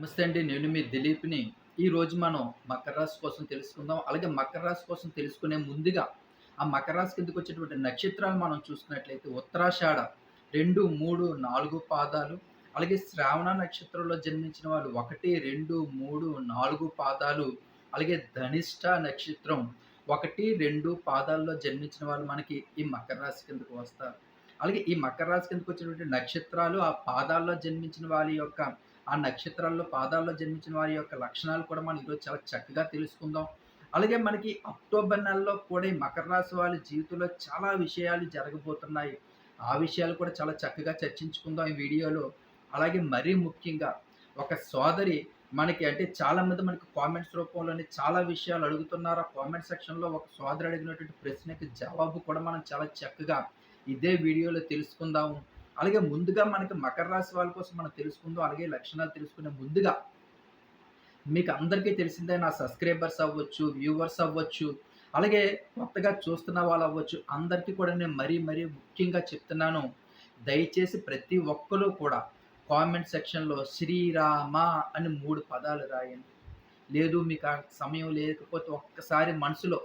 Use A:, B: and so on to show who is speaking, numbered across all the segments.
A: నమస్తే అండి. నేను మీ దిలీప్ని. ఈరోజు మనం మకర రాశి కోసం తెలుసుకుందాం. అలాగే మకర రాశి కోసం తెలుసుకునే ముందుగా ఆ మకర రాశి కిందకు వచ్చేటువంటి నక్షత్రాలు మనం చూసుకున్నట్లయితే ఉత్తరాషాఢ రెండు మూడు నాలుగు పాదాలు. అలాగే శ్రావణ నక్షత్రంలో జన్మించిన వాళ్ళు ఒకటి రెండు మూడు నాలుగు పాదాలు. అలాగే ధనిష్ట నక్షత్రం ఒకటి రెండు పాదాల్లో జన్మించిన వాళ్ళు మనకి ఈ మకర రాశి కిందకు వస్తారు? అలాగే ఈ మకర రాశి కిందకు వచ్చినటువంటి నక్షత్రాలు ఆ పాదాల్లో జన్మించిన వారి యొక్క ఆ నక్షత్రాల్లో పాదాల్లో జన్మించిన వారి యొక్క లక్షణాలు కూడా మనం ఈరోజు చాలా చక్కగా తెలుసుకుందాం. అలాగే మనకి అక్టోబర్ నెలలో కూడా ఈ మకర రాశి వాళ్ళ జీవితంలో చాలా విషయాలు జరగబోతున్నాయి. ఆ విషయాలు కూడా చాలా చక్కగా చర్చించుకుందాం ఈ వీడియోలో. అలాగే మరీ ముఖ్యంగా ఒక సోదరి మనకి అంటే చాలామంది మనకి కామెంట్స్ రూపంలోనే చాలా విషయాలు అడుగుతున్నారు. ఆ కామెంట్ సెక్షన్లో ఒక సోదరు అడిగినటువంటి ప్రశ్నకి జవాబు కూడా మనం చాలా చక్కగా ఇదే వీడియోలో తెలుసుకుందాము. అలాగే ముందుగా మనకి మకర రాశి వాళ్ళ కోసం మనం తెలుసుకుందాం అలాగే లక్షణాలు తెలుసుకునే ముందుగా మీకు అందరికీ తెలిసిందే నా సబ్స్క్రైబర్స్ అవ్వచ్చు వ్యూవర్స్ అవ్వచ్చు అలాగే కొత్తగా చూస్తున్న వాళ్ళు అవ్వచ్చు అందరికీ కూడా నేను మరీ మరీ ముఖ్యంగా చెప్తున్నాను. దయచేసి ప్రతి ఒక్కరూ కూడా కామెంట్ సెక్షన్లో శ్రీరామ అని మూడు పదాలు రాయండి. లేదు మీకు ఆ సమయం లేకపోతే ఒక్కసారి మనసులో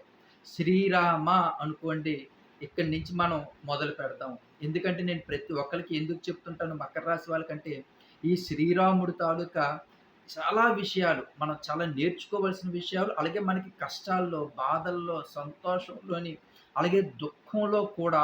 A: శ్రీరామ అనుకోండి ఇక్కడి నుంచి మనం మొదలు పెడదాం ఎందుకంటే నేను ప్రతి ఒక్కరికి ఎందుకు చెప్తుంటాను మకర రాశి వాళ్ళకంటే ఈ శ్రీరాముడు తాలూకా చాలా విషయాలు మనం చాలా నేర్చుకోవాల్సిన విషయాలు అలాగే మనకి కష్టాల్లో బాధల్లో సంతోషంలోని అలాగే దుఃఖంలో కూడా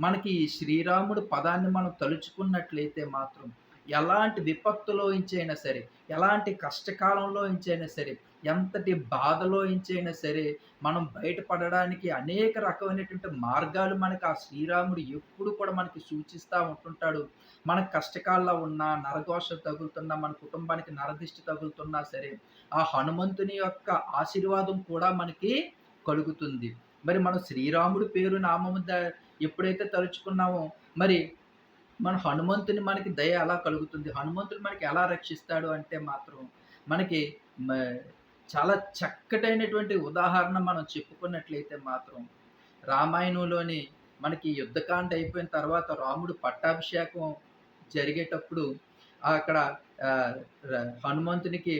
A: మనకి ఈ శ్రీరాముడు పదాన్ని మనం తలుచుకున్నట్లయితే మాత్రం ఎలాంటి విపత్తులో ఇంచైనా సరే ఎలాంటి కష్టకాలంలో ఇంచైనా సరే ఎంతటి బాధలో ఇంచైనా సరే మనం బయటపడడానికి అనేక రకమైనటువంటి మార్గాలు మనకి ఆ శ్రీరాముడు ఎప్పుడు కూడా మనకి సూచిస్తూ ఉంటుంటాడు. మన కష్టకాల్లో ఉన్నా నరదోషం తగులుతున్నా మన కుటుంబానికి నరదిష్టి తగులుతున్నా సరే ఆ హనుమంతుని యొక్క ఆశీర్వాదం కూడా మనకి కలుగుతుంది. మరి మనం శ్రీరాముడు పేరు నామము ఎప్పుడైతే తలుచుకున్నామో మరి మన హనుమంతుని మనకి దయ ఎలా కలుగుతుంది? హనుమంతుడు మనకి ఎలా రక్షిస్తాడు అంటే మాత్రం మనకి చాలా చక్కటైనటువంటి ఉదాహరణ మనం చెప్పుకున్నట్లయితే మాత్రం రామాయణంలోని మనకి యుద్ధకాండ అయిపోయిన తర్వాత రాముడు పట్టాభిషేకం జరిగేటప్పుడు అక్కడ హనుమంతునికి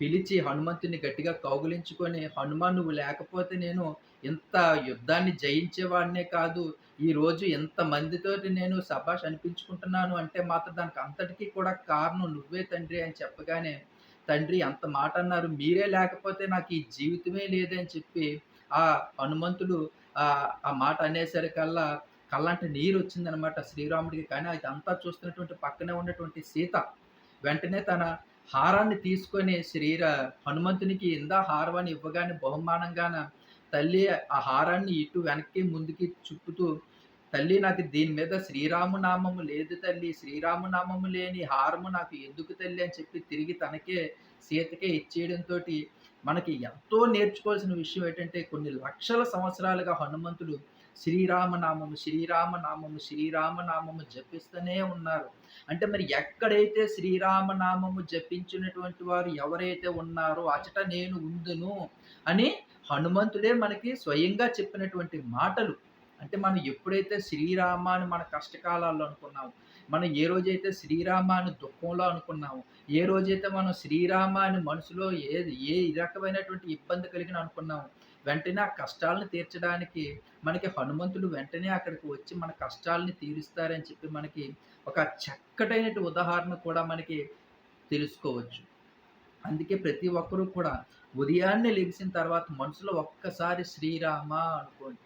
A: పిలిచి హనుమంతుని గట్టిగా కౌగులించుకొని హనుమాన్ నువ్వు లేకపోతే నేను ఇంత యుద్ధాన్ని జయించేవాడినే కాదు. ఈరోజు మందితో నేను సభాష్ అనిపించుకుంటున్నాను అంటే మాత్రం దానికి అంతటికీ కూడా కారణం నువ్వే తండ్రి అని చెప్పగానే తండ్రి అంత మాట అన్నారు. మీరే లేకపోతే నాకు ఈ జీవితమే లేదని చెప్పి ఆ హనుమంతుడు ఆ మాట అనేసరికల్లా కళ్ళంటే నీరు వచ్చిందనమాట శ్రీరాముడికి. కానీ అది అంతా చూస్తున్నటువంటి పక్కనే ఉన్నటువంటి సీత వెంటనే తన హారాన్ని తీసుకొని శ్రీర హనుమంతునికి ఇందా హారాన్ని ఇవ్వగానే బహుమానంగాన తల్లి ఆ హారాన్ని ఇటు వెనక్కి ముందుకి చుప్పుతూ తల్లి నాకు దీని మీద శ్రీరామనామము లేదు తల్లి. శ్రీరామనామము లేని హారము నాకు ఎందుకు తల్లి అని చెప్పి తిరిగి తనకే సీతకే ఇచ్చేయడంతో మనకి ఎంతో నేర్చుకోవాల్సిన విషయం ఏంటంటే కొన్ని లక్షల సంవత్సరాలుగా హనుమంతుడు శ్రీరామనామము శ్రీరామనామము శ్రీరామనామము జపిస్తూనే ఉన్నారు. అంటే మరి ఎక్కడైతే శ్రీరామనామము జపించినటువంటి వారు ఎవరైతే ఉన్నారో అచట నేను ఉందును అని హనుమంతుడే మనకి స్వయంగా చెప్పినటువంటి మాటలు. అంటే మనం ఎప్పుడైతే శ్రీరామాన్ని మన కష్టకాలాల్లో అనుకున్నాము మనం ఏ రోజైతే శ్రీరామాన్ని దుఃఖంలో అనుకున్నాము ఏ రోజైతే మనం శ్రీరామాన్ని మనసులో ఏది ఏ రకమైనటువంటి ఇబ్బంది కలిగిన అనుకున్నాము వెంటనే ఆ కష్టాలను తీర్చడానికి మనకి హనుమంతుడు వెంటనే అక్కడికి వచ్చి మన కష్టాలని తీరుస్తారని చెప్పి మనకి ఒక చక్కటైన ఉదాహరణ కూడా మనకి తెలుసుకోవచ్చు. అందుకే ప్రతి ఒక్కరూ కూడా ఉదయాన్నే లెగిసిన తర్వాత మనసులో ఒక్కసారి శ్రీరామ అనుకోండి.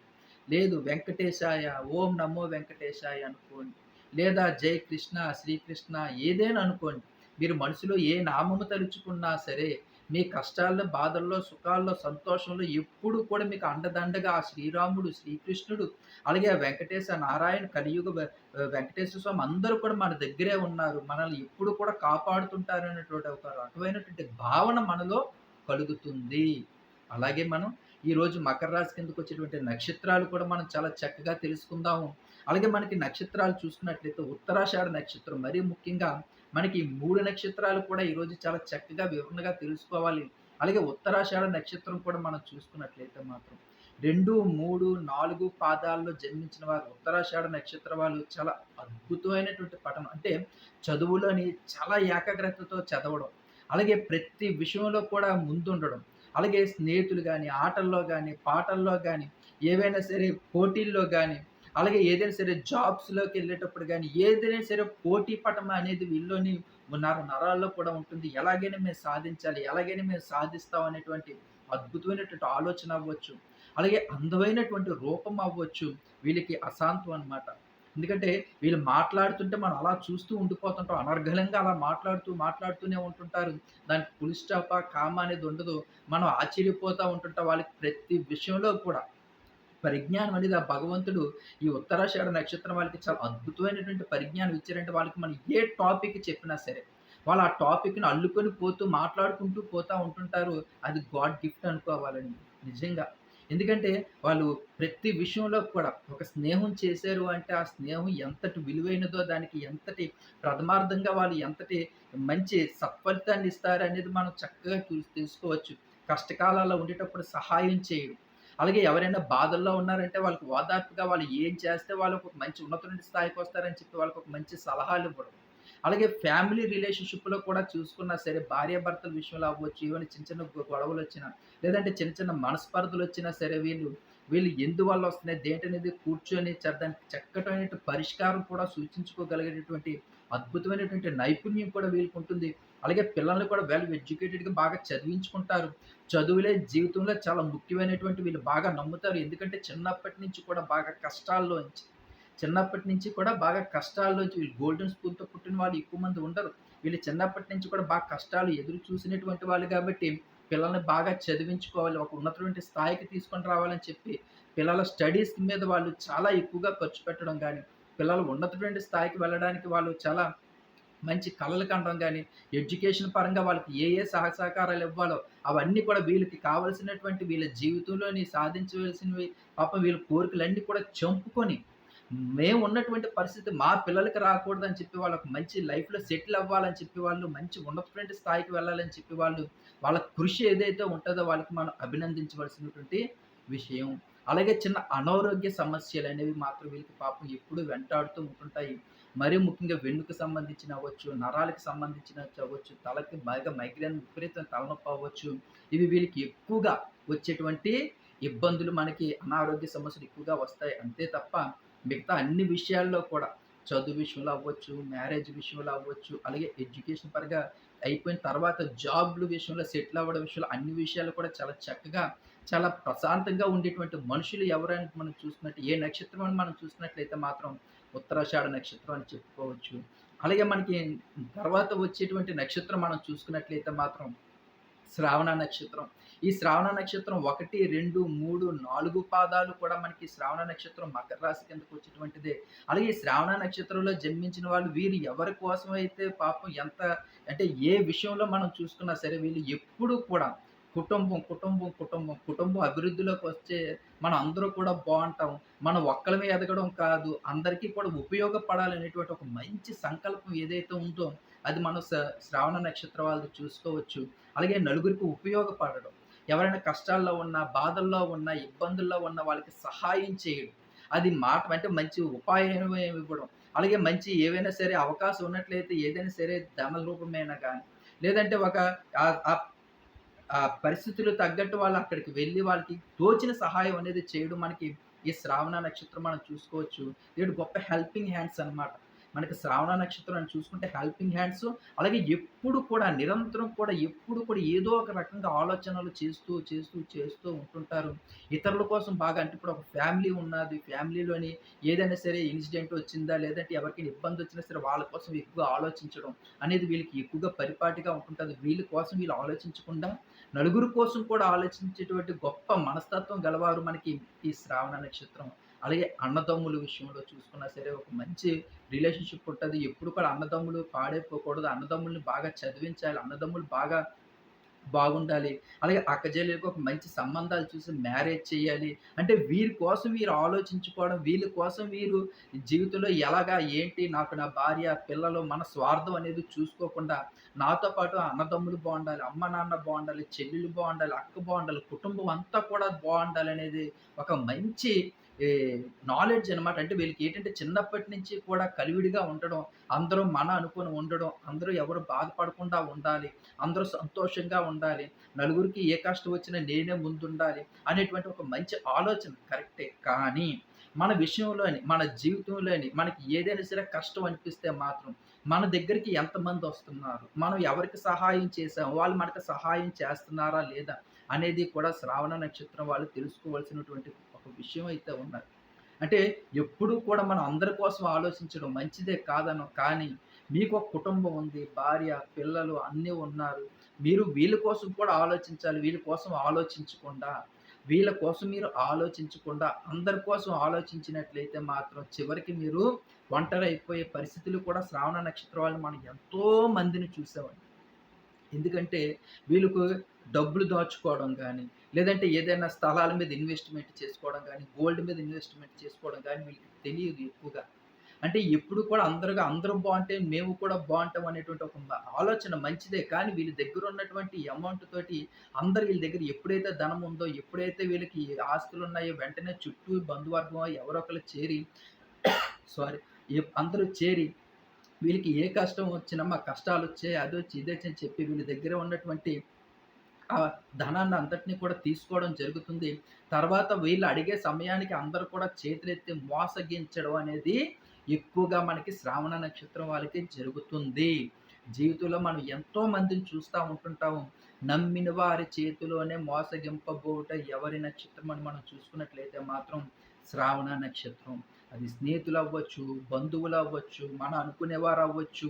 A: లేదు వెంకటేశాయ ఓం నమో వెంకటేశాయ అనుకోండి. లేదా జై కృష్ణ శ్రీకృష్ణ ఏదైనా అనుకోండి. మీరు మనసులో ఏ నామము తలుచుకున్నా సరే మీ కష్టాల్లో బాధల్లో సుఖాల్లో సంతోషంలో ఎప్పుడు కూడా మీకు అండదండగా ఆ శ్రీరాముడు శ్రీకృష్ణుడు అలాగే ఆ వెంకటేశ నారాయణ కలియుగ వెంకటేశ్వర స్వామి అందరూ కూడా మన దగ్గరే ఉన్నారు. మనల్ని ఎప్పుడు కూడా కాపాడుతుంటారు అనేటువంటి ఒక రకమైనటువంటి భావన మనలో కలుగుతుంది. అలాగే మనం ఈరోజు మకర రాశి కిందకు వచ్చేటువంటి నక్షత్రాలు కూడా మనం చాలా చక్కగా తెలుసుకుందాము అలాగే మనకి నక్షత్రాలు చూసుకున్నట్లయితే ఉత్తరాషాఢ నక్షత్రం మరీ ముఖ్యంగా మనకి మూడు నక్షత్రాలు కూడా ఈరోజు చాలా చక్కగా వివరణగా తెలుసుకోవాలి అలాగే ఉత్తరాషాఢ నక్షత్రం కూడా మనం చూసుకున్నట్లయితే మాత్రం రెండు మూడు నాలుగు పాదాల్లో జన్మించిన వారు ఉత్తరాషాఢ నక్షత్ర వాళ్ళు చాలా అద్భుతమైనటువంటి పఠనం అంటే చదువులోని చాలా ఏకాగ్రతతో చదవడం అలాగే ప్రతి విషయంలో కూడా ముందుండడం. అలాగే స్నేహితులు కానీ ఆటల్లో కానీ పాటల్లో కానీ ఏవైనా సరే పోటీల్లో కానీ అలాగే ఏదైనా సరే జాబ్స్లోకి వెళ్ళేటప్పుడు కానీ ఏదైనా సరే పోటీ పటం అనేది వీళ్ళలోని నర నరాల్లో కూడా ఉంటుంది. ఎలాగైనా మేము సాధించాలి, ఎలాగైనా మేము సాధిస్తాం అనేటువంటి అద్భుతమైనటువంటి ఆలోచన అవ్వచ్చు. అలాగే అందమైనటువంటి రూపం అవ్వచ్చు. వీళ్ళకి అశాంతం అనమాట. ఎందుకంటే వీళ్ళు మాట్లాడుతుంటే మనం అలా చూస్తూ ఉండిపోతుంటాం. అనర్గళంగా అలా మాట్లాడుతూ, మాట్లాడుతూనే ఉంటుంటారు. దానికి ఫుల్ కామ అనేది ఉండదు. మనం ఆశ్చర్యపోతూ ఉంటుంటాం. వాళ్ళకి ప్రతి విషయంలో కూడా పరిజ్ఞానం అనేది ఆ భగవంతుడు ఈ ఉత్తరాషాఢ నక్షత్రం వాళ్ళకి చాలా అద్భుతమైనటువంటి పరిజ్ఞానం ఇచ్చారంటే వాళ్ళకి మనం ఏ టాపిక్ చెప్పినా సరే వాళ్ళు ఆ టాపిక్‌ని అల్లుకొని పోతూ మాట్లాడుకుంటూ పోతూ ఉంటుంటారు. అది గాడ్ గిఫ్ట్ అనుకోవాలండి. నిజంగా. ఎందుకంటే వాళ్ళు ప్రతి విషయంలో కూడా ఒక స్నేహం చేశారు అంటే ఆ స్నేహం ఎంతటి విలువైనదో దానికి ఎంతటి ప్రథమార్థంగా వాళ్ళు ఎంతటి మంచి సత్ఫలితాన్ని ఇస్తారనేది మనం చక్కగా తెలుసుకోవచ్చు. కష్టకాలాల్లో ఉండేటప్పుడు సహాయం చేయడం. అలాగే ఎవరైనా బాధల్లో ఉన్నారంటే వాళ్ళకి ఓదార్పుగా వాళ్ళు ఏం చేస్తే వాళ్ళకు ఒక మంచి ఉన్నతమైన స్థాయికి వస్తారని చెప్పి వాళ్ళకు ఒక మంచి సలహాలు ఇవ్వడం. అలాగే ఫ్యామిలీ రిలేషన్‌షిప్‌లో కూడా చూసుకున్నా సరే భార్యాభర్తల విషయంలో అవ్వచ్చు, ఏమైనా చిన్న చిన్న గొడవలు వచ్చినా లేదంటే చిన్న చిన్న మనస్పర్ధలు వచ్చినా సరే వీళ్ళు, వీళ్ళు ఎందువల్ల వస్తున్నాయి, దేంటనేది కూర్చొని దానికి చక్కటైన పరిష్కారం కూడా సూచించుకోగలిగేటటువంటి అద్భుతమైనటువంటి నైపుణ్యం కూడా వీళ్ళకి ఉంటుంది అలాగే పిల్లల్ని కూడా వెల్ ఎడ్యుకేటెడ్‌గా బాగా చదివించుకుంటారు. చదువులే జీవితంలో చాలా ముఖ్యమైనటువంటి వీళ్ళు బాగా నమ్ముతారు. ఎందుకంటే చిన్నప్పటి నుంచి కూడా బాగా కష్టాల్లోంచి చిన్నప్పటి నుంచి కూడా బాగా కష్టాల్లో గోల్డెన్ స్పూన్‌తో పుట్టిన వాళ్ళు ఎక్కువ మంది ఉండరు. వీళ్ళు చిన్నప్పటి నుంచి కూడా బాగా కష్టాలు ఎదురు చూసినటువంటి వాళ్ళు కాబట్టి, పిల్లల్ని బాగా చదివించుకోవాలి. ఒక ఉన్నటువంటి స్థాయికి తీసుకొని రావాలని చెప్పి, పిల్లల స్టడీస్ మీద వాళ్ళు చాలా ఎక్కువగా ఖర్చు పెట్టడం కానీ పిల్లలు ఉన్నటువంటి స్థాయికి వెళ్ళడానికి వాళ్ళు చాలా మంచి కళలు కనడం కానీ ఎడ్యుకేషన్ పరంగా వాళ్ళకి ఏ ఏ సహసహకారాలు సహకారాలు ఇవ్వాలో అవన్నీ కూడా వీళ్ళకి కావాల్సినటువంటి వీళ్ళ జీవితంలోని సాధించవలసినవి పాపం వీళ్ళ కోరికలన్నీ కూడా చంపుకొని మేము ఉన్నటువంటి పరిస్థితి మా పిల్లలకి రాకూడదని చెప్పి వాళ్ళకి మంచి లైఫ్‌లో సెటిల్ అవ్వాలని చెప్పి వాళ్ళు మంచి ఉన్నటువంటి స్థాయికి వెళ్ళాలని చెప్పి వాళ్ళు వాళ్ళ కృషి ఏదైతే ఉంటుందో వాళ్ళకి మనం అభినందించవలసినటువంటి విషయం. అలాగే చిన్న అనారోగ్య సమస్యలు అనేవి మాత్రం వీళ్ళకి పాపం ఎప్పుడూ వెంటాడుతూ ఉంటుంటాయి. మరీ ముఖ్యంగా వెన్నుకు సంబంధించిన అవ్వచ్చు, నరాలకు సంబంధించిన అవ్వచ్చు, తలకి బాగా మైగ్రేన్ విపరీతం తలనొప్పి అవ్వచ్చు. ఇవి వీళ్ళకి ఎక్కువగా వచ్చేటువంటి ఇబ్బందులు మనకి అనారోగ్య సమస్యలు ఎక్కువగా వస్తాయి. అంతే తప్ప మిగతా అన్ని విషయాల్లో కూడా చదువు విషయంలో అవ్వచ్చు, మ్యారేజ్ విషయంలో అవ్వచ్చు, అలాగే ఎడ్యుకేషన్ పరంగా అయిపోయిన తర్వాత జాబ్‌లు విషయంలో సెటిల్ అవ్వడం విషయంలో అన్ని విషయాలు కూడా చాలా చక్కగా, చాలా ప్రశాంతంగా ఉండేటువంటి మనుషులు ఎవరైనా మనం చూసినట్టు ఏ నక్షత్రం అని మనం చూసినట్లయితే మాత్రం ఉత్తరాషాఢ నక్షత్రం అని చెప్పుకోవచ్చు. అలాగే మనకి తర్వాత వచ్చేటువంటి నక్షత్రం మనం చూసుకున్నట్లయితే మాత్రం శ్రావణ నక్షత్రం. ఈ శ్రావణ నక్షత్రం 1, 2, 3, 4 పాదాలు కూడా మనకి శ్రావణ నక్షత్రం మకర రాశి కిందకి వచ్చేటువంటిదే. అలాగే ఈ శ్రావణ నక్షత్రంలో జన్మించిన వాళ్ళు వీరు ఎవరి కోసమైతే పాపం ఎంత అంటే ఏ విషయంలో మనం చూసుకున్నా సరే వీళ్ళు ఎప్పుడూ కూడా కుటుంబం, కుటుంబం, కుటుంబం, కుటుంబం అభివృద్ధిలోకి వచ్చే మనం అందరూ కూడా బాగుంటాం మనం ఒక్కలమే ఎదగడం కాదు, అందరికీ కూడా ఉపయోగపడాలనేటువంటి ఒక మంచి సంకల్పం ఏదైతే ఉందో అది మనం శ్రావణ నక్షత్రం వాళ్ళది చూసుకోవచ్చు. అలాగే నలుగురికి ఉపయోగపడడం. ఎవరైనా కష్టాల్లో ఉన్న బాధల్లో ఉన్న ఇబ్బందుల్లో ఉన్న వాళ్ళకి సహాయం చేయడం. అది మాట అంటే మంచి ఉపాయం ఇవ్వడం. అలాగే మంచి ఏవైనా సరే అవకాశం ఉన్నట్లయితే ఏదైనా సరే ధన రూపమైనా కానీ లేదంటే ఒక ఆ పరిస్థితులు తగ్గట్టు వాళ్ళు అక్కడికి వెళ్ళి వాళ్ళకి తోచిన సహాయం అనేది చేయడం మనకి ఈ శ్రావణ నక్షత్రం మనం చూసుకోవచ్చు. ఇది గొప్ప హెల్పింగ్ హ్యాండ్స్ అన్నమాట. మనకి శ్రావణ నక్షత్రం అని చూసుకుంటే హెల్పింగ్ హ్యాండ్స్ అలాగే ఎప్పుడు కూడా నిరంతరం కూడా ఎప్పుడు కూడా ఏదో ఒక రకంగా ఆలోచనలు చేస్తూ, చేస్తూ, చేస్తూ ఉంటుంటారు. ఇతరుల కోసం బాగా అంటే ఇప్పుడు ఒక ఫ్యామిలీ ఉన్నది. ఫ్యామిలీలోని ఏదైనా సరే ఇన్సిడెంట్ వచ్చిందా, లేదంటే ఎవరికైనా ఇబ్బందొచ్చినా సరే వాళ్ళ కోసం ఎక్కువగా ఆలోచించడం అనేది వీళ్ళకి ఎక్కువగా పరిపాటిగా ఉంటుంటుంది వీళ్ళ కోసం వీళ్ళు ఆలోచించకుండా నలుగురు కోసం కూడా ఆలోచించేటువంటి గొప్ప మనస్తత్వం గలవారు మనకి ఈ శ్రావణ నక్షత్రం. అలాగే అన్నదమ్ముల విషయంలో చూసుకున్నా సరే ఒక మంచి రిలేషన్‌షిప్ ఉంటుంది ఎప్పుడు కూడా అన్నదమ్ములు పాడైపోకూడదు. అన్నదమ్ముల్ని బాగా చదివించాలి. అన్నదమ్ములు బాగా బాగుండాలి. అలాగే అక్కచెల్లెళ్ళకి ఒక మంచి సంబంధాలు చూసి మ్యారేజ్ చేయాలి. అంటే వీరి కోసం వీరు ఆలోచించుకోవడం, వీళ్ళ కోసం వీరు జీవితంలో ఎలాగా, ఏంటి, నాకు నా భార్య, పిల్లలు మన స్వార్థం అనేది చూసుకోకుండా నాతో పాటు అన్నదమ్ములు బాగుండాలి అమ్మ, నాన్న బాగుండాలి చెల్లెలు బాగుండాలి అక్క బాగుండాలి కుటుంబం అంతా కూడా బాగుండాలి అనేది ఒక మంచి నాలెడ్జ్ అనమాట. అంటే వీళ్ళకి ఏంటంటే చిన్నప్పటి నుంచి కూడా కలివిడిగా ఉండడం, అందరూ మన అనుకుని ఉండడం, అందరూ ఎవరు బాధపడకుండా ఉండాలి, అందరూ సంతోషంగా ఉండాలి, నలుగురికి ఏ కష్టం వచ్చినా నేనే ముందుండాలి అనేటువంటి ఒక మంచి ఆలోచన కరెక్టే. కానీ మన విషయంలోని, మన జీవితంలోని మనకి ఏదైనా సరే కష్టం అనిపిస్తే మాత్రం మన దగ్గరికి ఎంతమంది వస్తున్నారు? మనం ఎవరికి సహాయం చేసాం? వాళ్ళు మనకు సహాయం చేస్తున్నారా లేదా? అనేది కూడా శ్రావణ నక్షత్రం వాళ్ళు తెలుసుకోవాల్సినటువంటి ఒక విషయం అయితే ఉన్నది. అంటే ఎప్పుడూ కూడా మనం అందరి కోసం ఆలోచించడం మంచిదే కాదను కానీ మీకు ఒక కుటుంబం ఉంది. భార్య, పిల్లలు అన్నీ ఉన్నారు. మీరు వీళ్ళ కోసం కూడా ఆలోచించాలి. వీళ్ళ కోసం ఆలోచించకుండా, వీళ్ళ కోసం మీరు ఆలోచించకుండా అందరి కోసం ఆలోచించినట్లయితే మాత్రం చివరికి మీరు ఒంటరైపోయే పరిస్థితులు కూడా శ్రావణ నక్షత్రం వాళ్ళు మనం ఎంతో మందిని చూసామండి. ఎందుకంటే వీళ్ళకు డబ్బులు దాచుకోవడం కానీ లేదంటే ఏదైనా స్థలాల మీద ఇన్వెస్ట్‌మెంట్ చేసుకోవడం కానీ గోల్డ్ మీద ఇన్వెస్ట్‌మెంట్ చేసుకోవడం కానీ వీళ్ళకి తెలియదు ఎక్కువగా. అంటే ఎప్పుడు కూడా అందరుగా అందరం బాగుంటే మేము కూడా బాగుంటాం అనేటువంటి ఒక ఆలోచన మంచిదే. కానీ వీళ్ళ దగ్గర ఉన్నటువంటి అమౌంట్ తోటి అందరు వీళ్ళ దగ్గర ఎప్పుడైతే ధనం ఉందో, ఎప్పుడైతే వీళ్ళకి ఆస్తులున్నాయో వెంటనే చుట్టూ బంధువర్గం ఎవరో చేరి సారీ అందరూ చేరి వీళ్ళకి ఏ కష్టం వచ్చినా మా కష్టాలు కష్టాలొచ్చాయి, అదొచ్చి, ఇదే అని చెప్పి వీళ్ళ దగ్గర ఉన్నటువంటి ఆ ధనాన్ని అంతటిని కూడా తీసుకోవడం జరుగుతుంది. తర్వాత వీళ్ళు అడిగే సమయానికి అందరూ కూడా చేతులెత్తి మోసగించడం అనేది ఎక్కువగా మనకి శ్రావణ నక్షత్రం వాళ్ళకి జరుగుతుంది. జీవితంలో మనం ఎంతో మందిని చూస్తూ ఉంటుంటాము. నమ్మిన వారి చేతిలోనే మోసగింపబోట ఎవరి నక్షత్రం అని మనం చూసుకున్నట్లయితే మాత్రం శ్రావణ నక్షత్రం. అది స్నేహితులు అవ్వచ్చు బంధువులు అవ్వచ్చు మనం అనుకునేవారవ్వచ్చు.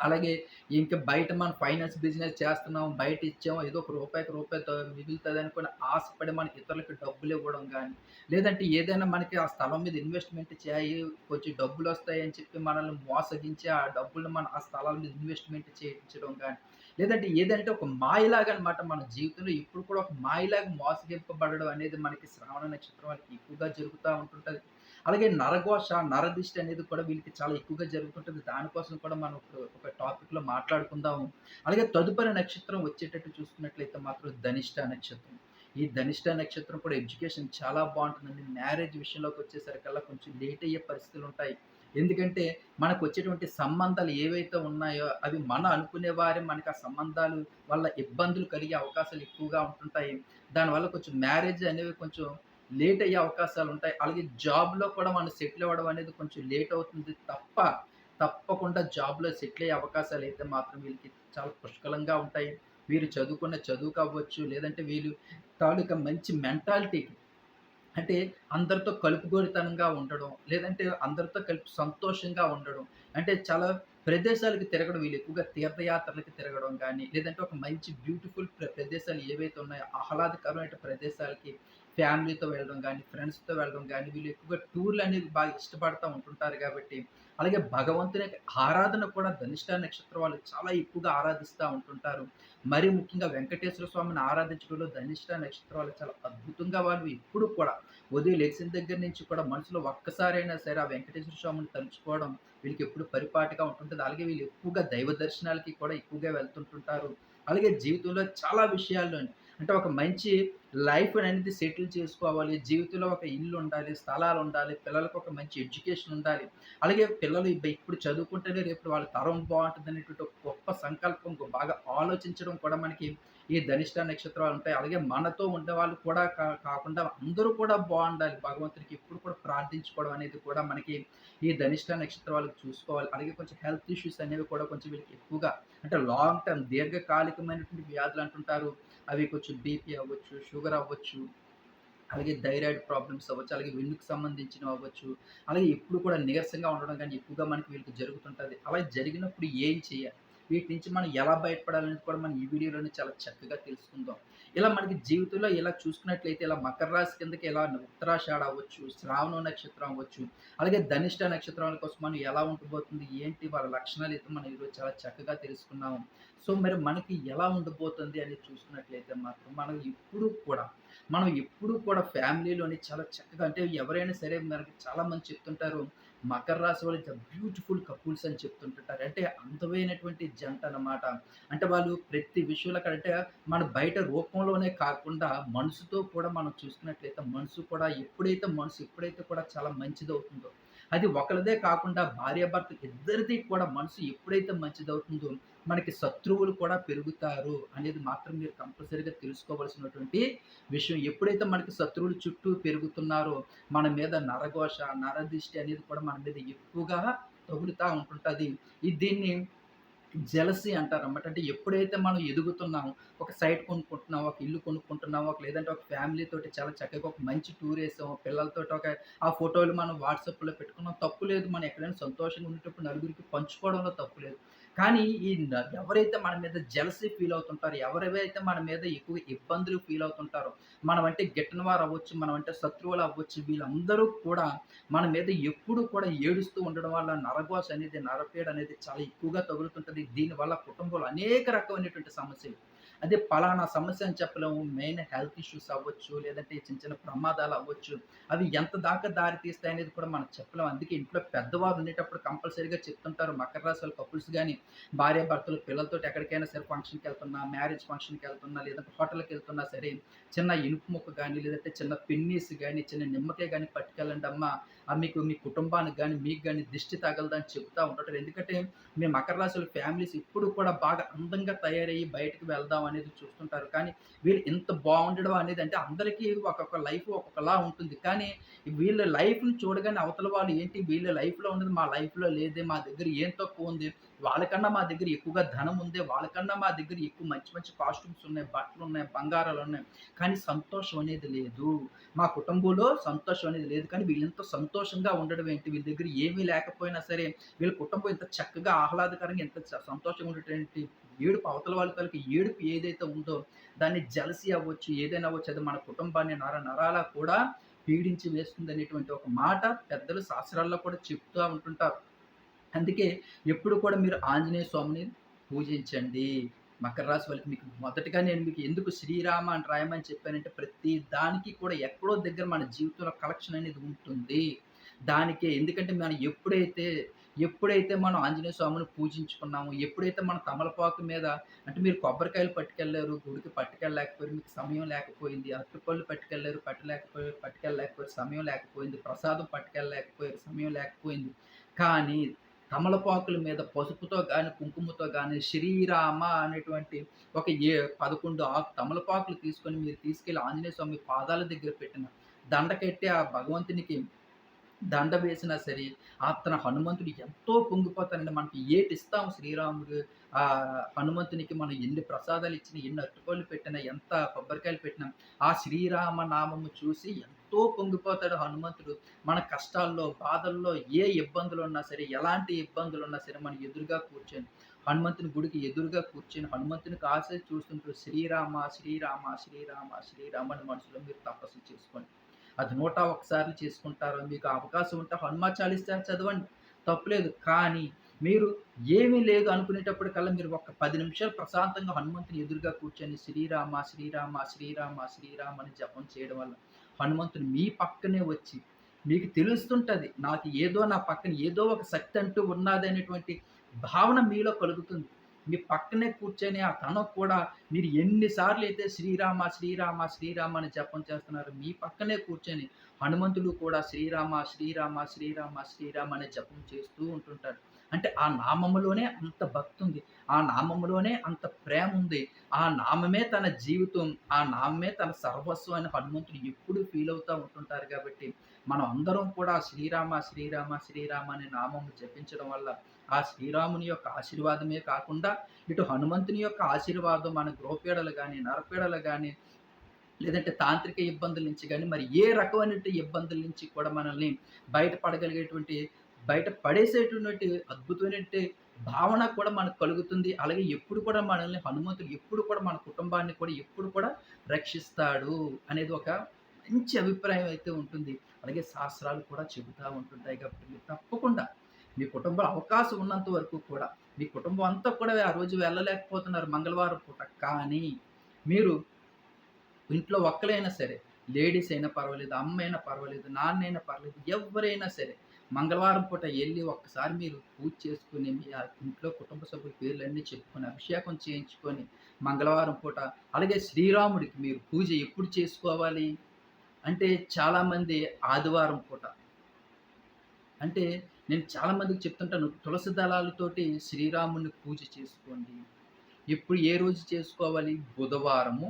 A: అలాగే ఇంకా బయట మనం ఫైనాన్స్ బిజినెస్ చేస్తున్నాం. బయట ఇచ్చాము ఏదో ఒక రూపాయికి రూపాయి మిగులుతుంది అనుకుని ఆశపడి మనకి డబ్బులు ఇవ్వడం కానీ లేదంటే ఏదైనా మనకి ఆ స్థలం మీద ఇన్వెస్ట్‌మెంట్ చేయి కొంచెం డబ్బులు వస్తాయని చెప్పి మనల్ని మోసగించి, ఆ డబ్బులు మనం ఆ స్థలాల మీద ఇన్వెస్ట్‌మెంట్ చేయించడం కానీ లేదంటే ఏదంటే ఒక మాయలాగా అనమాట మన జీవితంలో ఇప్పుడు కూడా ఒక మాయలాగా మోసగింపబడడం అనేది మనకి శ్రావణ నక్షత్రం ఎక్కువగా జరుగుతూ ఉంటుంటుంది అలాగే నరఘోష, నరదిష్టి అనేది కూడా వీళ్ళకి చాలా ఎక్కువగా జరుగుతుంటుంది దానికోసం కూడా మనం ఇప్పుడు ఒక టాపిక్‌లో మాట్లాడుకుందాము. అలాగే తదుపరి నక్షత్రం వచ్చేటట్టు చూసుకున్నట్లయితే మాత్రం ధనిష్ట నక్షత్రం. ఈ ధనిష్ట నక్షత్రం కూడా ఎడ్యుకేషన్ చాలా బాగుంటుందండి మ్యారేజ్ విషయంలోకి వచ్చేసరికల్లా కొంచెం లేట్ అయ్యే పరిస్థితులు ఉంటాయి ఎందుకంటే మనకు వచ్చేటువంటి సంబంధాలు ఏవైతే ఉన్నాయో అవి మన అనుకునే వారే మనకు ఆ సంబంధాలు వల్ల ఇబ్బందులు కలిగే అవకాశాలు ఎక్కువగా ఉంటుంటాయి. దానివల్ల కొంచెం మ్యారేజ్ అనేవి కొంచెం లేట్ అయ్యే అవకాశాలు ఉంటాయి అలాగే జాబ్‌లో కూడా మనం సెటిల్ అవ్వడం అనేది కొంచెం లేట్ అవుతుంది తప్ప, తప్పకుండా జాబ్‌లో సెటిల్ అయ్యే అవకాశాలు అయితే మాత్రం వీళ్ళకి చాలా పుష్కలంగా ఉంటాయి. వీరు చదువుకున్న చదువు కావచ్చు లేదంటే వీళ్ళు తాలూకా మంచి మెంటాలిటీ అంటే అందరితో కలుపుగోరితనంగా ఉండడం, లేదంటే అందరితో కలిపి సంతోషంగా ఉండడం. అంటే చాలా ప్రదేశాలకు తిరగడం వీళ్ళు ఎక్కువగా తీర్థయాత్రలకు తిరగడం కానీ లేదంటే ఒక మంచి బ్యూటిఫుల్ ప్ర ప్రదేశాలు ఏవైతే ఉన్నాయో ఆహ్లాదకరమైన ప్రదేశాలకి ఫ్యామిలీతో వెళ్ళడం కానీ ఫ్రెండ్స్‌తో వెళ్ళడం కానీ వీళ్ళు ఎక్కువగా టూర్లు అనేవి బాగా ఇష్టపడుతూ ఉంటుంటారు కాబట్టి అలాగే భగవంతుని ఆరాధన కూడా ధనిష్ట నక్షత్రం వాళ్ళు చాలా ఎక్కువగా ఆరాధిస్తూ ఉంటుంటారు. మరి ముఖ్యంగా వెంకటేశ్వర స్వామిని ఆరాధించడంలో ధనిష్ట నక్షత్రం వాళ్ళు చాలా అద్భుతంగా వాళ్ళు ఎప్పుడు కూడా ఉదయం లేచిన దగ్గర నుంచి కూడా మనసులో ఒక్కసారైనా సరే ఆ వెంకటేశ్వర స్వామిని తలుచుకోవడం వీళ్ళకి ఎప్పుడు పరిపాటిగా ఉంటుంటుంది అలాగే వీళ్ళు ఎక్కువగా దైవ దర్శనాలకి కూడా ఎక్కువగా వెళ్తుంటుంటారు. అలాగే జీవితంలో చాలా విషయాల్లోని అంటే ఒక మంచి లైఫ్ అనేది సెటిల్ చేసుకోవాలి. జీవితంలో ఒక ఇల్లు ఉండాలి, స్థలాలు ఉండాలి, పిల్లలకు ఒక మంచి ఎడ్యుకేషన్ ఉండాలి. అలాగే పిల్లలు ఇప్పుడు చదువుకుంటేనే రేపు వాళ్ళ తరం బాగుంటుంది అనేటువంటి గొప్ప సంకల్పం బాగా ఆలోచించడం కూడా మనకి ఈ ధనిష్ట నక్షత్రాలు ఉంటాయి. అలాగే మనతో ఉండేవాళ్ళు కూడా కా కాకుండా అందరూ కూడా బాగుండాలి భగవంతుడికి ఎప్పుడు కూడా ప్రార్థించుకోవడం అనేది కూడా మనకి ఈ ధనిష్ట నక్షత్రం వాళ్ళకి చూసుకోవాలి. అలాగే కొంచెం హెల్త్ ఇష్యూస్ అనేవి కూడా కొంచెం వీళ్ళకి ఎక్కువగా అంటే లాంగ్ టర్మ్ దీర్ఘకాలికమైనటువంటి వ్యాధులు అంటుంటారు. అవి కొంచెం బీపీ అవ్వచ్చు, షుగర్ అవ్వచ్చు. అలాగే థైరాయిడ్ ప్రాబ్లమ్స్ అవ్వచ్చు. అలాగే వెన్నుకు సంబంధించినవి అవ్వచ్చు. అలాగే ఎప్పుడు కూడా నీరసంగా ఉండడం కానీ ఎక్కువగా మనకి వీళ్ళకి జరుగుతుంటుంది అలా జరిగినప్పుడు ఏం చేయాలి? వీటి నుంచి మనం ఎలా బయటపడాలనేది కూడా మనం ఈ వీడియోలోనే చాలా చక్కగా తెలుసుకుందాం. ఇలా మనకి జీవితంలో ఇలా చూసుకున్నట్లయితే ఇలా మకర రాశి కిందకి ఇలా ఉత్తరాషాఢ అవ్వచ్చు, శ్రావణ నక్షత్రం అవ్వచ్చు, అలాగే ధనిష్ట నక్షత్రాల కోసం మనం ఎలా ఉండబోతుంది, ఏంటి వాళ్ళ లక్షణాలు అయితే మనం ఈరోజు చాలా చక్కగా తెలుసుకున్నాము. సో, మరి మనకి ఎలా ఉండబోతుంది అని చూసుకున్నట్లయితే మాత్రం మనం ఇప్పుడు కూడా మనం ఎప్పుడూ కూడా ఫ్యామిలీలోని చాలా చక్కగా అంటే ఎవరైనా సరే మనకి చాలామంది చెప్తుంటారు. మకర రాశి వాళ్ళు ఇట్స్ బ్యూటిఫుల్ కపుల్స్ అని చెప్తుంటుంటారు. అంటే అందమైనటువంటి జంట అన్నమాట. అంటే వాళ్ళు ప్రతి విషయంలో అంటే మన బయట రూపంలోనే కాకుండా మనసుతో కూడా మనం చూసుకున్నట్లయితే మనసు కూడా ఎప్పుడైతే మనసు ఎప్పుడైతే కూడా చాలా మంచిదవుతుందో అది ఒకరిదే కాకుండా భార్యాభర్త ఇద్దరిది కూడా మనసు ఎప్పుడైతే మంచిదవుతుందో మనకి శత్రువులు కూడా పెరుగుతారు అనేది మాత్రం మీరు కంపల్సరీగా తెలుసుకోవాల్సినటువంటి విషయం. ఎప్పుడైతే మనకి శత్రువులు చుట్టూ పెరుగుతున్నారో మన మీద నరఘోష నరదిష్టి అనేది కూడా మన మీద ఎక్కువగా తగులుతూ ఉంటుంటుంది. ఇది దీన్ని జెలసీ అంటారు అన్నమాట అంటే ఎప్పుడైతే మనం ఎదుగుతున్నామో ఒక సైట్ కొనుక్కుంటున్నాం ఒక ఇల్లు కొనుక్కుంటున్నాం ఒక లేదంటే ఒక ఫ్యామిలీ తోటి చాలా చక్కగా ఒక మంచి టూర్ వేసాము పిల్లలతో ఒక ఆ ఫోటోలు మనం వాట్సాప్లో పెట్టుకున్నాం తప్పు లేదు. మనం ఎక్కడైనా సంతోషంగా ఉండేటప్పుడు నలుగురికి పంచుకోవడంలో తప్పు లేదు. కానీ ఈ ఎవరైతే మన మీద జలసీ ఫీల్ అవుతుంటారో ఎవరైతే మన మీద ఎక్కువ ఇబ్బందులు ఫీల్ అవుతుంటారో మనం అంటే గిట్టని వారు అవ్వచ్చు మనం అంటే శత్రువులు అవ్వచ్చు వీళ్ళందరూ కూడా మన మీద ఎప్పుడు కూడా ఏడుస్తూ ఉండడం వల్ల నరగోస అనేది నరపేడ అనేది చాలా ఎక్కువగా తగులుతుంటుంది. దీనివల్ల కుటుంబంలో అనేక రకమైనటువంటి సమస్యలు. అదే పలానా సమస్య అని చెప్పలేము. మెయిన్ హెల్త్ ఇష్యూస్ అవ్వచ్చు లేదంటే చిన్న చిన్న ప్రమాదాలు అవ్వచ్చు. అవి ఎంత దాకా దారి తీస్తాయి అనేది కూడా మనం చెప్పలేము. అందుకే ఇంట్లో పెద్దవారు ఉండేటప్పుడు కంపల్సరీగా చెప్తుంటారు. మకర రాశి వాళ్ళ కపుల్స్ కానీ భార్య భర్తలు పిల్లలతో ఎక్కడికైనా సరే ఫంక్షన్కి వెళ్తున్నా మ్యారేజ్ ఫంక్షన్కి వెళ్తున్నా లేదంటే హోటల్కి వెళ్తున్నా సరే చిన్న ఇనుపు ముక్క కానీ లేదంటే చిన్న పిన్నీస్ కానీ చిన్న నిమ్మకాయ కానీ పట్టుకెళ్ళండి అమ్మ. మీకు మీ కుటుంబానికి కానీ మీకు కానీ దిష్టి తగలదని చెప్తూ ఉంటారు. ఎందుకంటే మీ మకర రాశుల ఫ్యామిలీస్ ఇప్పుడు కూడా బాగా అందంగా తయారయ్యి బయటకు వెళ్దాం అనేది చూస్తుంటారు. కానీ వీళ్ళు ఇంత బాగుండడం అనేది అంటే అందరికీ ఒక్కొక్క లైఫ్ ఒక్కొక్కలా ఉంటుంది. కానీ వీళ్ళ లైఫ్ని చూడగానే అవతల వాళ్ళు ఏంటి? వీళ్ళ లైఫ్లో ఉన్నది మా లైఫ్లో లేదే మా దగ్గర ఏం తక్కువ ఉంది? వాళ్ళకన్నా మా దగ్గర ఎక్కువగా ధనం ఉంది వాళ్ళకన్నా మా దగ్గర ఎక్కువ మంచి మంచి కాస్ట్యూమ్స్ ఉన్నాయి బట్టలు ఉన్నాయి బంగారాలు ఉన్నాయి. కానీ సంతోషం అనేది లేదు. మా కుటుంబంలో సంతోషం అనేది లేదు. కానీ వీళ్ళంత సంతోషంగా ఉండడం ఏంటి? వీళ్ళ దగ్గర ఏమీ లేకపోయినా సరే వీళ్ళ కుటుంబం ఇంత చక్కగా ఆహ్లాదకరంగా ఎంత సంతోషంగా ఉండేటువంటి ఏడుపు అవతల వాళ్ళ తలకి ఏడుపు ఏదైతే ఉందో దాన్ని జలసి అవ్వచ్చు ఏదైనా అవ్వచ్చు. అది మన కుటుంబాన్ని నర నరాల కూడా పీడించి వేస్తుంది అనేటువంటి ఒక మాట పెద్దలు శాస్త్రాల్లో కూడా చెప్తూ ఉంటుంటారు. అందుకే ఎప్పుడు కూడా మీరు ఆంజనేయ స్వామిని పూజించండి. మకర రాశి వాళ్ళకి మీకు మొదటగా నేను మీకు ఎందుకు శ్రీరామ అని రాయమని చెప్పానంటే ప్రతి దానికి కూడా ఎక్కడో దగ్గర మన జీవితంలో కలెక్షన్ అనేది ఉంటుంది. దానికే ఎందుకంటే మనం ఎప్పుడైతే ఎప్పుడైతే మనం ఆంజనేయ స్వామిని పూజించుకున్నాము ఎప్పుడైతే మన తమలపాకు మీద అంటే మీరు కొబ్బరికాయలు పట్టుకెళ్ళారు గుడికి పట్టుకెళ్ళలేకపోయారు మీకు సమయం లేకపోయింది అరటిపళ్ళు పట్టుకెళ్ళారు పట్టలేకపోయారు పట్టుకెళ్ళలేకపోయారు సమయం లేకపోయింది ప్రసాదం పట్టుకెళ్ళలేకపోయారు సమయం లేకపోయింది. కానీ తమలపాకుల మీద పసుపుతో కానీ కుంకుమతో కానీ శ్రీరామ అనేటువంటి ఒక ఏ పదకొండు ఆకు తమలపాకులు తీసుకొని మీరు తీసుకెళ్ళి ఆంజనేయ స్వామి పాదాల దగ్గర పెట్టిన దండ కట్టి ఆ భగవంతునికి దండ వేసినా సరే అతను హనుమంతుడు ఎంతో పొంగిపోతానండి మనకి ఏటి ఇస్తాం శ్రీరాముడు? ఆ హనుమంతునికి మనం ఎన్ని ప్రసాదాలు ఇచ్చినా ఎన్ని అట్టుకోళ్ళు పెట్టినా ఎంత కొబ్బరికాయలు పెట్టినా ఆ శ్రీరామ నామము చూసి ఎంత ఎంతో పొంగిపోతాడు హనుమంతుడు. మన కష్టాల్లో బాధల్లో ఏ ఇబ్బందులు ఉన్నా సరే ఎలాంటి ఇబ్బందులు ఉన్నా సరే మనం ఎదురుగా కూర్చొని హనుమంతుని గుడికి ఎదురుగా కూర్చొని హనుమంతుని ఆశ చూస్తుంటూ శ్రీరామ శ్రీరామ శ్రీరామ శ్రీరామ అని మనసులో మీరు తపస్సు చేసుకోండి. అది నూట ఒకసారి చేసుకుంటారు మీకు అవకాశం ఉంటే హనుమా చాలిస్తే చదవండి. తప్పులేదు. కానీ మీరు ఏమీ లేదు అనుకునేటప్పటికల్లా మీరు ఒక పది నిమిషాలు ప్రశాంతంగా హనుమంతుని ఎదురుగా కూర్చొని శ్రీరామ శ్రీరామ శ్రీరామ శ్రీరామ అని జపం చేయడం వల్ల హనుమంతుడు మీ పక్కనే వచ్చి మీకు తెలుస్తుంటుంది నాకు ఏదో నా పక్కన ఏదో ఒక శక్తి అంటూ ఉన్నది అనేటువంటి భావన మీలో కలుగుతుంది. మీ పక్కనే కూర్చొని ఆ తనం కూడా మీరు ఎన్నిసార్లు అయితే శ్రీరామ శ్రీరామ శ్రీరామ అని జపం చేస్తున్నారు మీ పక్కనే కూర్చొని హనుమంతుడు కూడా శ్రీరామ శ్రీరామ శ్రీరామ శ్రీరామ అని జపం చేస్తూ ఉంటుంటారు. అంటే ఆ నామములోనే అంత భక్తి ఉంది ఆ నామములోనే అంత ప్రేమ ఉంది ఆ నామమే తన జీవితం ఆ నామమే తన సర్వస్వం అని హనుమంతుడు ఎప్పుడు ఫీల్ అవుతూ ఉంటుంటారు కాబట్టి మనం అందరం కూడా శ్రీరామ శ్రీరామ శ్రీరామ అనే నామము జపించడం వల్ల ఆ శ్రీరాముని యొక్క ఆశీర్వాదమే కాకుండా ఇటు హనుమంతుని యొక్క ఆశీర్వాదం మన గృహపీడలు కానీ నరపీడలు కానీ లేదంటే తాంత్రిక ఇబ్బందుల నుంచి కానీ మరి ఏ రకమైనటువంటి ఇబ్బందుల నుంచి కూడా మనల్ని బయటపడగలిగేటువంటి బయట పడేసేటువంటి అద్భుతమైనటువంటి భావన కూడా మనకు కలుగుతుంది. అలాగే ఎప్పుడు కూడా మనల్ని హనుమంతుడు ఎప్పుడు కూడా మన కుటుంబాన్ని కూడా ఎప్పుడు కూడా రక్షిస్తాడు అనేది ఒక మంచి అభిప్రాయం అయితే ఉంటుంది. అలాగే శాస్త్రాలు కూడా చెబుతూ ఉంటుంటాయి కాబట్టి తప్పకుండా మీ కుటుంబంలో అవకాశం ఉన్నంత వరకు కూడా మీ కుటుంబం అంతా కూడా ఆ రోజు వెళ్ళలేకపోతున్నారు మంగళవారం పూట. కానీ మీరు ఇంట్లో ఒక్కలైనా సరే లేడీస్ అయినా పర్వాలేదు అమ్మ అయినా పర్వాలేదు నాన్న అయినా పర్వాలేదు ఎవరైనా సరే మంగళవారం పూట వెళ్ళి ఒక్కసారి మీరు పూజ చేసుకుని మీ ఇంట్లో కుటుంబ సభ్యుల పేర్లన్నీ చెప్పుకొని, అభిషేకం చేయించుకొని, మంగళవారం పూట అలాగే శ్రీరాముడికి మీరు పూజ ఎప్పుడు చేసుకోవాలి? అంటే చాలామంది ఆదివారం పూట. అంటే నేను చాలా మందికి చెప్తుంటాను, తులసి దళాలతోటి శ్రీరాముడిని పూజ చేసుకోండి. ఎప్పుడు ఏ రోజు చేసుకోవాలి? బుధవారము,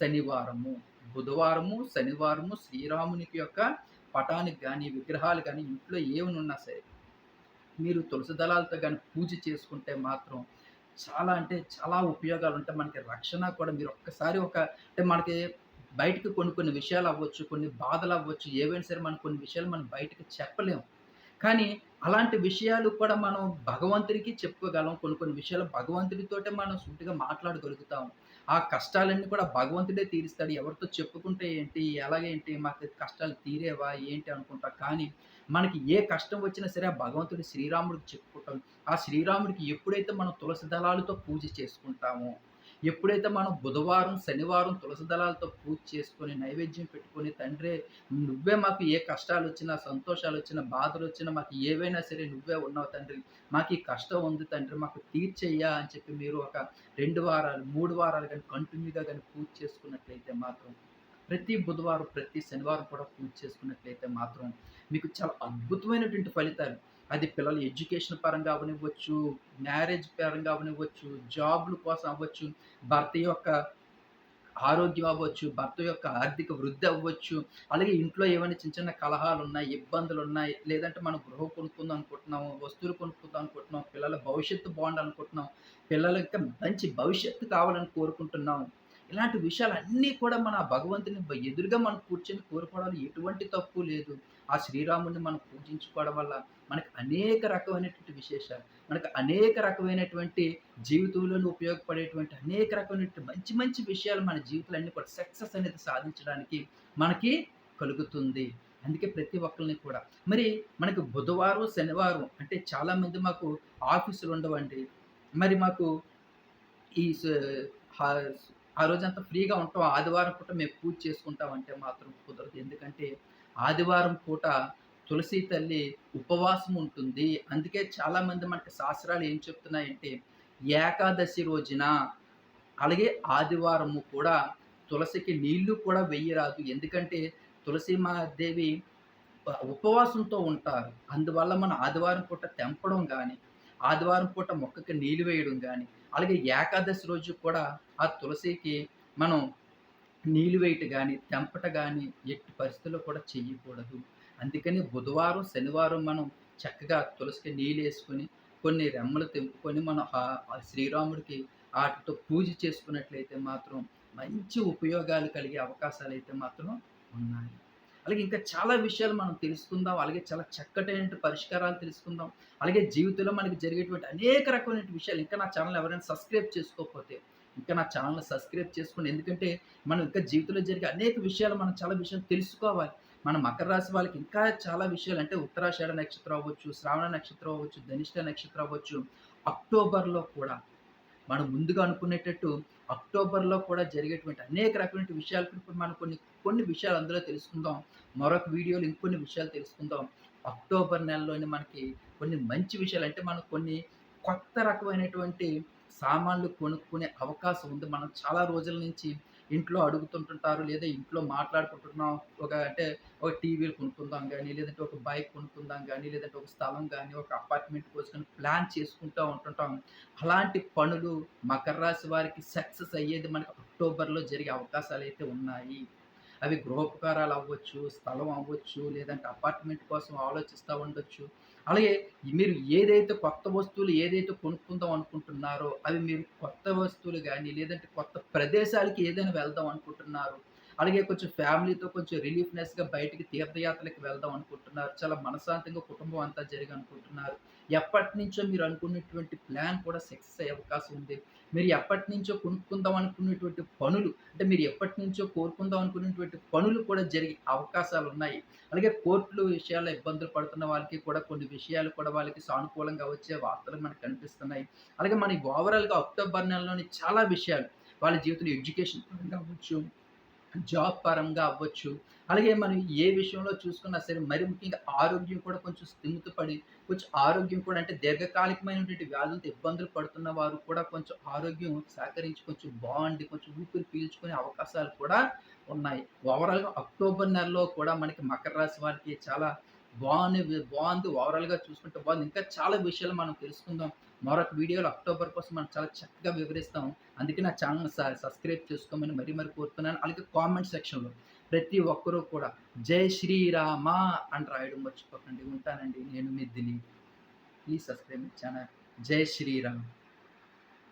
A: శనివారము. బుధవారము, శనివారము శ్రీరామునికి యొక్క పటానికి కానీ విగ్రహాలు కానీ ఇంట్లో ఏమన్నా సరే, మీరు తులసి దళాలతో కానీ పూజ చేసుకుంటే మాత్రం చాలా అంటే చాలా ఉపయోగాలు ఉంటాయి మనకి రక్షణ కూడా మీరు ఒక్కసారి ఒక అంటే మనకి బయటకు కొన్ని కొన్ని విషయాలు అవ్వచ్చు కొన్ని బాధలు అవ్వచ్చు ఏవైనా సరే మనం కొన్ని విషయాలు మనం బయటకి చెప్పలేము. కానీ అలాంటి విషయాలు కూడా మనం భగవంతుడికి చెప్పుకోగలం. కొన్ని కొన్ని విషయాలు భగవంతుడితోటే మనం సూటిగా మాట్లాడగలుగుతాం. ఆ కష్టాలన్నీ కూడా భగవంతుడే తీరుస్తాడు. ఎవరితో చెప్పుకుంటే ఏంటి? ఎలాగేంటి? మాకు కష్టాలు తీరేవా? ఏంటి? అనుకుంటా. కానీ మనకి ఏ కష్టం వచ్చినా సరే ఆ భగవంతుడు శ్రీరాముడికి చెప్పుకుంటాం. ఆ శ్రీరాముడికి ఎప్పుడైతే మనం తులసి దళాలతో పూజ చేసుకుంటామో, ఎప్పుడైతే మనం బుధవారం, శనివారం తులసి దళాలతో పూజ చేసుకొని, నైవేద్యం పెట్టుకొని, తండ్రి నువ్వే మాకు ఏ కష్టాలు వచ్చినా సంతోషాలు వచ్చినా బాధలు వచ్చినా మాకు ఏవైనా సరే నువ్వే ఉన్నావు తండ్రి. మాకు ఈ కష్టం ఉంది తండ్రి. మాకు తీర్చేయ్యా అని చెప్పి మీరు ఒక రెండు వారాలు, మూడు వారాలు కానీ కంటిన్యూగా కానీ పూజ చేసుకున్నట్లయితే మాత్రం, ప్రతి బుధవారం, ప్రతి శనివారం కూడా పూజ చేసుకున్నట్లయితే మాత్రం మీకు చాలా అద్భుతమైనటువంటి ఫలితాలు అది పిల్లల ఎడ్యుకేషన్ పరంగా అవనివ్వచ్చు మ్యారేజ్ పరంగా అవనివ్వచ్చు జాబ్‌ల కోసం అవ్వచ్చు, భర్త యొక్క ఆరోగ్యం అవ్వచ్చు, భర్త యొక్క ఆర్థిక వృద్ధి అవ్వచ్చు, అలాగే ఇంట్లో ఏమైనా చిన్న చిన్న కలహాలు ఉన్నాయి ఇబ్బందులు ఉన్నాయి లేదంటే మనం గృహం కొనుక్కుందాం అనుకుంటున్నాము, వస్తువులు కొనుక్కుందాం అనుకుంటున్నాం, పిల్లల భవిష్యత్తు బావుండాలనుకుంటున్నాం, పిల్లలకి మంచి భవిష్యత్తు కావాలని కోరుకుంటున్నాం. ఇలాంటి విషయాలన్నీ కూడా మన భగవంతుని ఎదురుగా మనం కూర్చొని కోరుకోవడానికి ఎటువంటి తప్పు లేదు. ఆ శ్రీరాముడిని మనం పూజించుకోవడం వల్ల మనకు అనేక రకమైనటువంటి విశేషాలు, మనకు అనేక రకమైనటువంటి జీవితంలో ఉపయోగపడేటువంటి అనేక రకమైనటువంటి మంచి మంచి విషయాలు మన జీవితంలో అన్నీ కూడా సక్సెస్ అనేది సాధించడానికి మనకి కలుగుతుంది. అందుకే ప్రతి ఒక్కరిని కూడా మరి మనకు బుధవారం, శనివారం అంటే చాలామంది మాకు ఆఫీసులు ఉండవండి మరి మాకు ఈ స ఆ రోజంతా ఫ్రీగా ఉంటాం. ఆదివారం పూట మేము పూజ చేసుకుంటాం అంటే మాత్రం కుదరదు. ఎందుకంటే ఆదివారం పూట తులసి తల్లి ఉపవాసం ఉంటుంది. అందుకే చాలామంది మనకి శాస్త్రాలు ఏం చెప్తున్నాయంటే, ఏకాదశి రోజున అలాగే ఆదివారము కూడా తులసికి నీళ్ళు కూడా వెయ్యరాదు. ఎందుకంటే తులసిమాదేవి ఉపవాసంతో ఉంటారు. అందువల్ల మనం ఆదివారం పూట తెంపడం కానీ ఆదివారం పూట మొక్కకి నీళ్ళు వేయడం కానీ అలాగే ఏకాదశి రోజు కూడా ఆ తులసికి మనం నీళ్ళు వేయట కానీ తెంపట కానీ ఎట్టి పరిస్థితుల్లో కూడా చెయ్యకూడదు. అందుకని బుధవారం, శనివారం మనం చక్కగా తులసికి నీళ్ళు వేసుకొని కొన్ని రెమ్మలు తెంపుకొని మనం ఆ శ్రీరాముడికి వాటితో పూజ చేసుకున్నట్లయితే మాత్రం మంచి ఉపయోగాలు కలిగే అవకాశాలు అయితే మాత్రం ఉన్నాయి. అలాగే ఇంకా చాలా విషయాలు మనం తెలుసుకుందాం. అలాగే చాలా చక్కటైనటువంటి పరిష్కారాలు తెలుసుకుందాం. అలాగే జీవితంలో మనకి జరిగేటువంటి అనేక రకమైనటువంటి విషయాలు ఇంకా నా ఛానెల్ ఎవరైనా సబ్స్క్రైబ్ చేసుకోకపోతే, ఇంకా నా ఛానల్ సబ్స్క్రైబ్ చేసుకోండి. ఎందుకంటే మనం ఇంకా జీవితంలో జరిగే అనేక విషయాలు మనం చాలా విషయాలు తెలుసుకోవాలి. మన మకర రాశి వాళ్ళకి ఇంకా చాలా విషయాలు అంటే ఉత్తరాషాఢ నక్షత్రం అవ్వచ్చు, శ్రావణ నక్షత్రం అవ్వచ్చు, ధనిష్ట నక్షత్రం అవ్వచ్చు, అక్టోబర్‌లో కూడా మనం ముందుగా అనుకునేటట్టు అక్టోబర్‌లో కూడా జరిగేటువంటి అనేక రకమైన విషయాలు ఇప్పుడు మనం కొన్ని కొన్ని విషయాలు అందులో తెలుసుకుందాం. మరొక వీడియోలో ఇంకొన్ని విషయాలు తెలుసుకుందాం. అక్టోబర్ నెలలోనే మనకి కొన్ని మంచి విషయాలు అంటే మనం కొన్ని కొత్త రకమైనటువంటి సామాన్లు కొనుక్కునే అవకాశం ఉంది. మనం చాలా రోజుల నుంచి ఇంట్లో అడుగుతుంటుంటారు. లేదా ఇంట్లో మాట్లాడుకుంటున్నాం. ఒక అంటే ఒక టీవీలు కొనుక్కుందాం కానీ లేదంటే ఒక బైక్ కొనుక్కుందాం కానీ లేదంటే ఒక స్థలం కానీ ఒక అపార్ట్‌మెంట్ కోసం ప్లాన్ చేసుకుంటూ ఉంటుంటాం. అలాంటి పనులు మకర రాశి వారికి సక్సెస్ అయ్యేది మనకి అక్టోబర్‌లో జరిగే అవకాశాలు అయితే ఉన్నాయి. అవి గృహోపకారాలు అవ్వచ్చు, స్థలం అవ్వచ్చు, లేదంటే అపార్ట్‌మెంట్ కోసం ఆలోచిస్తూ ఉండొచ్చు. అలాగే మీరు ఏదైతే కొత్త వస్తువులు ఏదైతే కొనుక్కుందాం అనుకుంటున్నారో, అవి మీరు కొత్త వస్తువులు కానీ లేదంటే కొత్త ప్రదేశాలకి ఏదైనా వెళ్దాం అనుకుంటున్నారు. అలాగే కొంచెం ఫ్యామిలీతో కొంచెం రిలీఫ్‌నెస్‌గా బయటికి తీర్థయాత్రలకు వెళ్దాం అనుకుంటున్నారు. చాలా మనశ్శాంతంగా కుటుంబం అంతా జరిగి అనుకుంటున్నారు. ఎప్పటినుంచో మీరు అనుకున్నటువంటి ప్లాన్ కూడా సక్సెస్ అయ్యే అవకాశం ఉంది. మీరు ఎప్పటినుంచో కొనుక్కుందాం అనుకున్నటువంటి పనులు అంటే మీరు ఎప్పటినుంచో కోరుకుందాం అనుకున్నటువంటి పనులు కూడా జరిగే అవకాశాలు ఉన్నాయి అలాగే కోర్టులు విషయాల్లో ఇబ్బందులు పడుతున్న వాళ్ళకి కూడా కొన్ని విషయాలు కూడా వాళ్ళకి సానుకూలంగా వచ్చే వార్తలు మనకు కనిపిస్తున్నాయి. అలాగే మనకి ఓవరాల్‌గా అక్టోబర్ నెలలోని చాలా విషయాలు వాళ్ళ జీవితంలో ఎడ్యుకేషన్ కావచ్చు జాబ్ పరంగా అవ్వచ్చు. అలాగే మనం ఏ విషయంలో చూసుకున్నా సరే మరి ముఖ్యంగా ఆరోగ్యం కూడా కొంచెం స్థిమితపడి, కొంచెం ఆరోగ్యం కూడా అంటే దీర్ఘకాలికమైనటువంటి వ్యాధులతో ఇబ్బందులు పడుతున్న వారు కూడా కొంచెం ఆరోగ్యం సహకరించి కొంచెం బాగుండి కొంచెం ఊపిరి పీల్చుకునే అవకాశాలు కూడా ఉన్నాయి. ఓవరాల్‌గా అక్టోబర్ నెలలో కూడా మనకి మకర రాశి వారికి చాలా బాగుంది బాగుంది ఓవరాల్‌గా చూసుకుంటే బాగుంది ఇంకా చాలా విషయాలు మనం తెలుసుకుందాం. మరొక వీడియోలో అక్టోబర్ కోసం మనం చాలా చక్కగా వివరిస్తాం. అందుకే నా ఛానల్ సబ్స్క్రైబ్ చేసుకోమని మరీ మరి కోరుతున్నాను. అలాగే కామెంట్ సెక్షన్‌లో ప్రతి ఒక్కరూ కూడా జై శ్రీరామ అని రాయడం మర్చిపోకండి. ఉంటానండి. నేను మీ దిలీప్. Please subscribe channel. జై శ్రీరామ్.